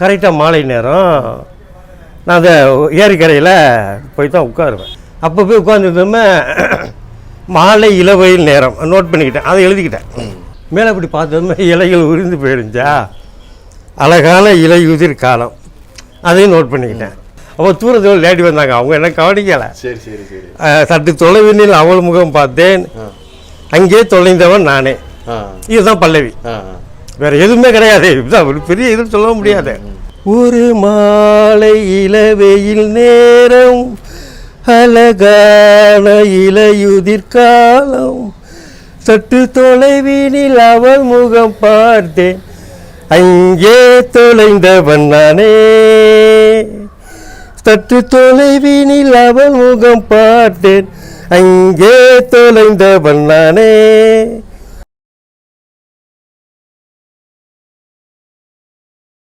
கரெக்டாக மாலை நேரம். நான் அந்த ஏரிக்கரையில் போய் தான் உட்காருவேன். அப்போ போய் உட்காந்துருந்தோமே மாலை இளவெயில் நேரம். நோட் பண்ணிக்கிட்டேன். அதை எழுதிக்கிட்டேன். மேலே அப்படி பார்த்ததுமே இலைகள் உரிந்து போயிருந்துச்சா அழகான இலையுதிர் காலம். அதையும் நோட் பண்ணிக்கிட்டேன். அப்போ தூரத்தில் லேடி வந்தாங்க. அவங்க என்ன கவனிக்கலை. சரி சரி சரி. சற்று தொலைவினில் அவள் முகம் பார்த்தேன். அங்கே தொலைந்தவன் நானே. இதுதான் பல்லவி. வேற எதுவுமே கிடையாது. இதுதான் ஒரு பெரிய இது சொல்ல முடியாது. ஒரு மாலை இளவெயில் நேரம் அழகான இலையுதிர் காலம். சற்று தொலைவினில் அவள் முகம் பார்த்தேன். அங்கே தொலைந்தவன் நானே. சற்று தொலைவினில் அவள் முகம் பார்த்தேன். அங்கே தொலைந்தவன் நானே.